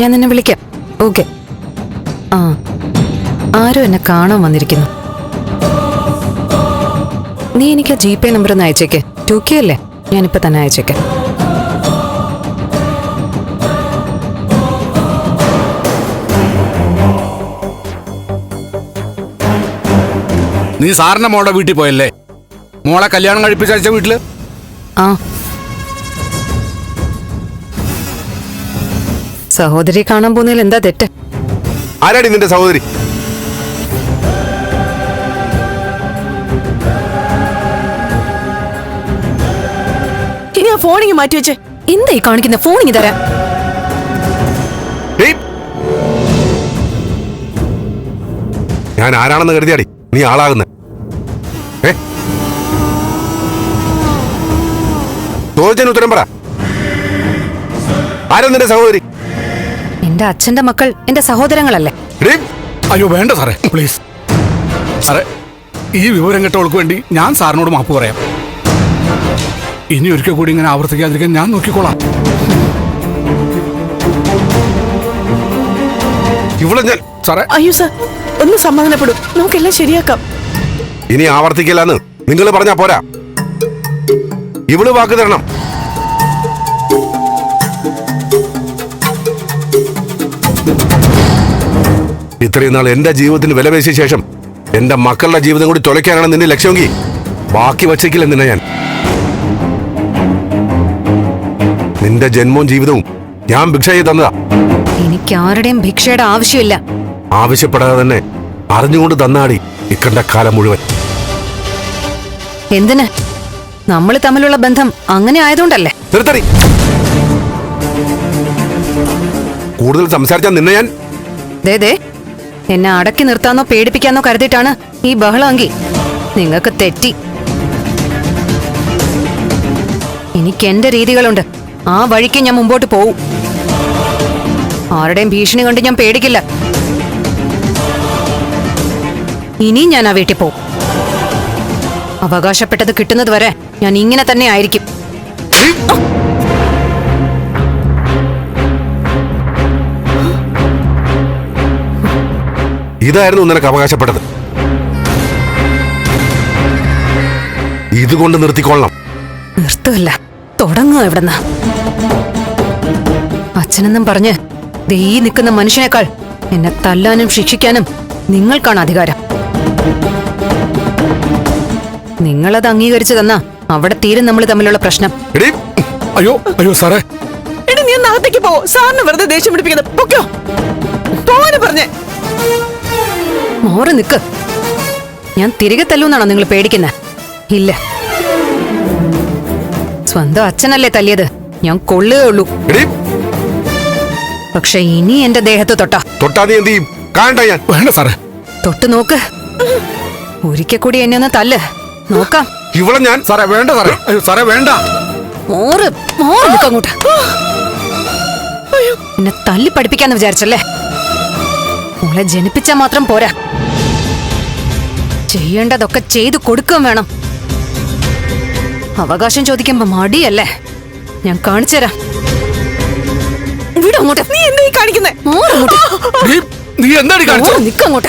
ഞാൻ നിന്നെ വിളിക്കാം. ഓക്കെ ആ. ആരോ എന്നെ കാണാൻ വന്നിരിക്കുന്നു. നീ എനിക്ക് ജി പേ നമ്പർ ഒന്ന് അയച്ചേക്ക്. ടു കെ അല്ലേ? ഞാനിപ്പോൾ തന്നെ അയച്ചേക്കാം. നീ സാറിന്റെ മോളുടെ വീട്ടിൽ പോയല്ലേ? മോളെ കല്യാണം കഴിപ്പിച്ചയച്ച വീട്ടിൽ? ആ. സഹോദരി കാണാൻ പോകുന്നതിൽ എന്താ തെറ്റ്? ആരാടി നിന്റെ സഹോദരി? ഇനി ആ ഫോണിങ് മാറ്റി വെച്ചേ. എന്താ ഈ കാണിക്കുന്ന ഫോണിങ് തരാം. ഞാൻ ആരാണെന്ന് കരുതിയാടി? നീ ആളാകുന്ന. ഏ? ചോദിച്ചതിന് ഉത്തരം പറ. ആരാ നിന്റെ സഹോദരി? എന്റെ അച്ഛന്റെ മക്കൾ എന്റെ സഹോദരങ്ങളല്ലേ? അയ്യോ വേണ്ട സാറേ പ്ലീസ്. സാറേ ഈ വിവരം കെട്ടവൾക്ക് വേണ്ടി ഞാൻ സാറിനോട് മാപ്പ് പറയാം. ഇനി ഒരിക്കൽ കൂടി ഇങ്ങനെ ആവർത്തിക്കാതിരിക്കാൻ ഞാൻ നോക്കിക്കോളാം. ഇവിടെ ഞാൻ സാറേ. അയ്യോ സാർ ഒന്ന് സമാധാനപ്പെടും. നമുക്കെല്ലാം ശരിയാക്കാം. ഇനി ആവർത്തിക്കില്ലെന്ന് നിങ്ങൾ പറഞ്ഞാ പോരാ. ഇവൾ വാക്ക് തരണം. ഇത്രയും നാൾ എന്റെ ജീവിതത്തിന് വില പേശിയ ശേഷം എന്റെ മക്കളുടെ ജീവിതം കൂടി തുലയ്ക്കാനാണ് നിന്റെ ലക്ഷ്യമെങ്കിൽ ബാക്കി വച്ചേക്കില്ല നിന്നെ ഞാൻ. നിന്റെ ജന്മവും ജീവിതവും ഞാൻ ഭിക്ഷ ചെയ്ത് തന്നതാ. എനിക്ക് ആരുടെയും ഭിക്ഷയുടെ ആവശ്യമില്ല. ആവശ്യപ്പെടാതെ തന്നെ അറിഞ്ഞുകൊണ്ട് തന്നാടി ഇക്കണ്ട കാലം മുഴുവൻ. എന്തിന്? നമ്മൾ തമ്മിലുള്ള ബന്ധം അങ്ങനെ ആയതുകൊണ്ടല്ലേ? നിർത്തടി. കൂടുതൽ സംസാരിച്ചാൽ നിന്നെ ഞാൻ. ദേ. എന്നെ അടക്കി നിർത്താന്നോ പേടിപ്പിക്കാന്നോ കരുതിയിട്ടാണ് ഈ ബഹളമെങ്കിൽ നിങ്ങൾക്ക് തെറ്റി. എനിക്ക് എന്റെ രീതികളുണ്ട്. ആ വഴിക്ക് ഞാൻ മുമ്പോട്ട് പോവും. ആരുടെയും ഭീഷണി കൊണ്ട് ഞാൻ പേടിക്കില്ല. ഇനിയും ഞാൻ ആ വീട്ടിൽ പോവും. അവകാശപ്പെട്ടത് കിട്ടുന്നത് വരെ ഞാൻ ഇങ്ങനെ തന്നെ ആയിരിക്കും. ഇതായിരുന്നു നിനക്ക് അവകാശപ്പെട്ടത് ഇതുകൊണ്ട് നിർത്തിക്കൊള്ളണം. നിർത്തല്ല തുടങ്ങുക എവിടെന്ന അച്ഛനെന്നും പറഞ്ഞ് ദേ ഈ നിൽക്കുന്ന മനുഷ്യനേക്കാൾ എന്നെ തല്ലാനും ശിക്ഷിക്കാനും നിങ്ങൾക്കാണ് അധികാരം. നിങ്ങളത് അംഗീകരിച്ചു തന്ന അവിടെ തീരും നമ്മൾ തമ്മിലുള്ള പ്രശ്നം. അയ്യോ അയ്യോ സാറേ. എടി നീ അകത്തേക്ക് പോ. സാറിന് വെറുതെ ദേഷ്യം പിടിപ്പിക്കുന്നത് പൊക്കോ. പോവാന് പറഞ്ഞേ. മോറ് നിക്ക്. ഞാൻ തിരികെ തല്ലൂന്നാണോ നിങ്ങൾ പേടിക്കുന്നത് ഇല്ല. സ്വന്തം അച്ഛനല്ലേ തല്ലിയത്? ഞാൻ കൊള്ളുകേ ഉള്ളൂ. എടീ. പക്ഷെ ഇനി എന്റെ ദേഹത്ത് തൊട്ടാ. തൊട്ടാ നീ എന്ത് ചെയ്യും? കാണണ്ട ഞാൻ. വേണ്ട സാറേ. തൊട്ട് നോക്ക്. ഒരിക്കൽ കൂടി എന്നെ ഒന്ന് തല്ല്. നോക്കാം. ഇവളെ ഞാൻ സാറേ വേണ്ട സാറേ. അയ്യോ സാറേ വേണ്ട. മോറ് മോറ് നിക്ക് അങ്ങോട്ട്. എന്നെ തല്ലി പഠിപ്പിക്കാന്ന് വിചാരിച്ചല്ലേ? മോളെ ജനിപ്പിച്ചാ മാത്രം പോരാ. ചെയ്യേണ്ടതൊക്കെ ചെയ്തു കൊടുക്കുകയും വേണം. അവകാശം ചോദിക്കുമ്പോ മടിയല്ലേ? ഞാൻ കാണിച്ചു തരാം. വിടങ്ങോട്ട് നീ എന്താ കാണിക്കുന്നേ? നീ നീ എന്താണ് കാണിച്ചത് നിക്കങ്ങോട്ട്